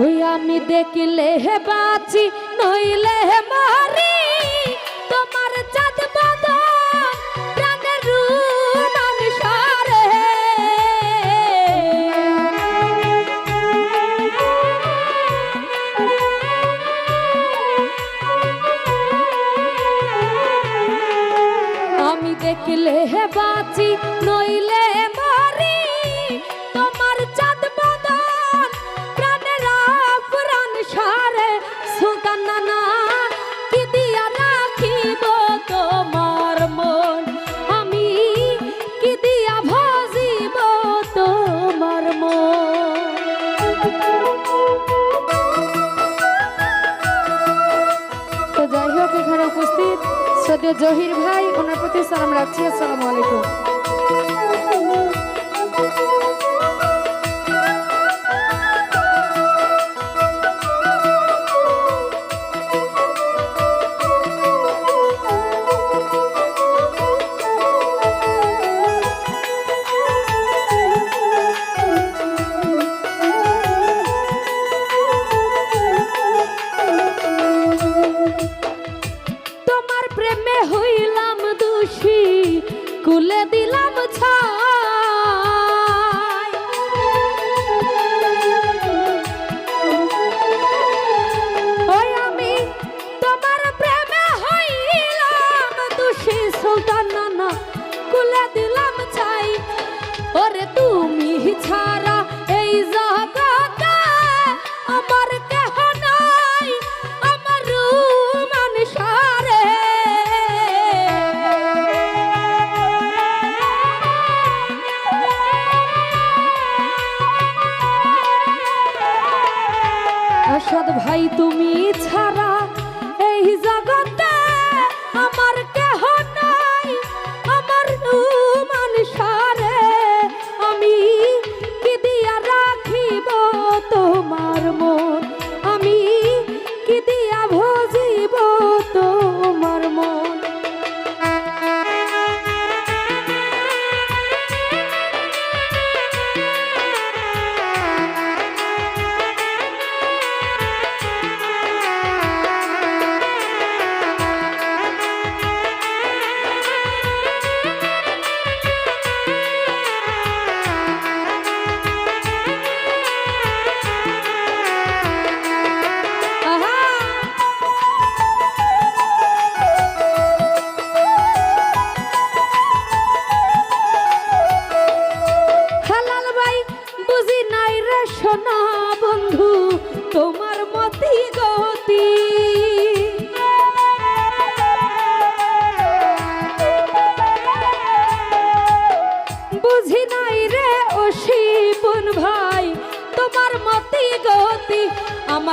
ওই আমি দেখিলে হে বাঁচি, নইলে হে মারি। তোমার চাঁদ বদন আমি দেখিলে হে বাঁচি, নইলে জহির ভাই ওনার প্রতি সালাম রাখছি। আসসালামু আলাইকুম।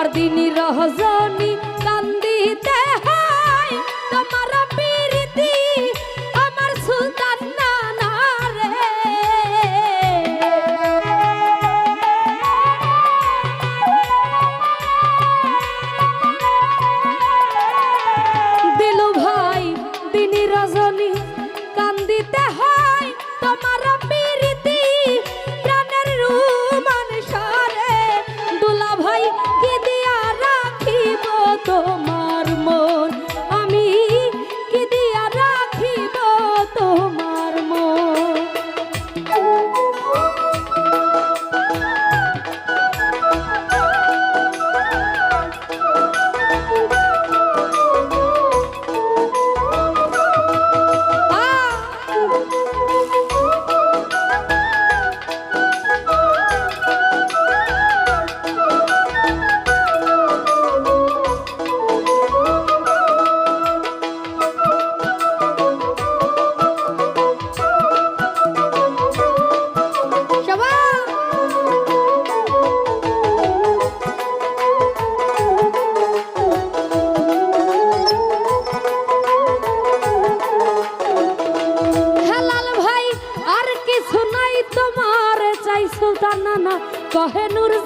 আমার দিনই রহজনী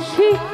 চিরদাসী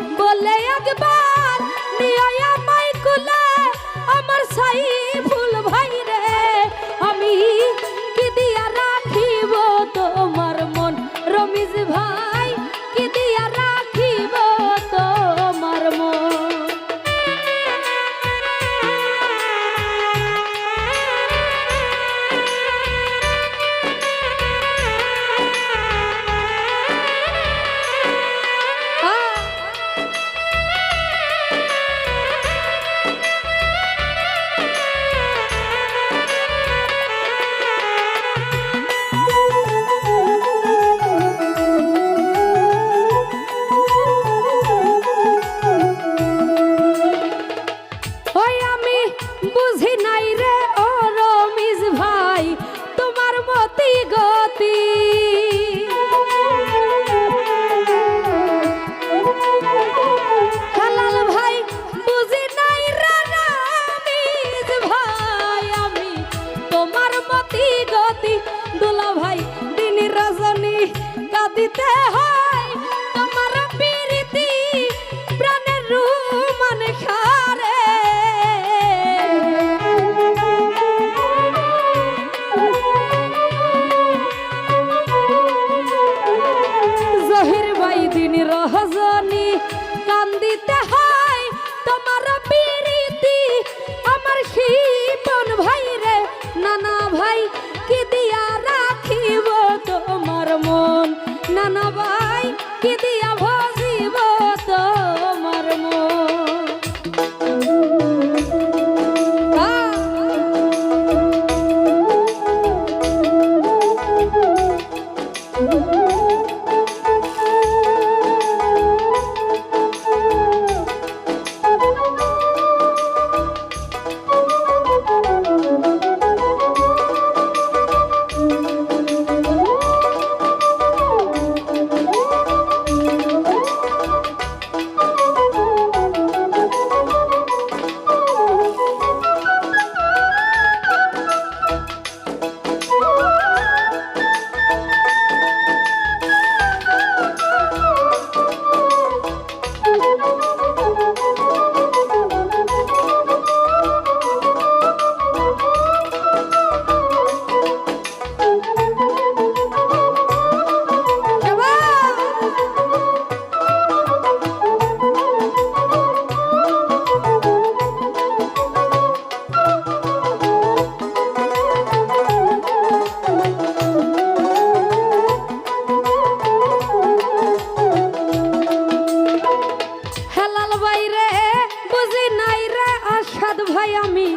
ভাই আমি।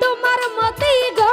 তোমার মতেই গতি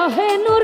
কহে নূর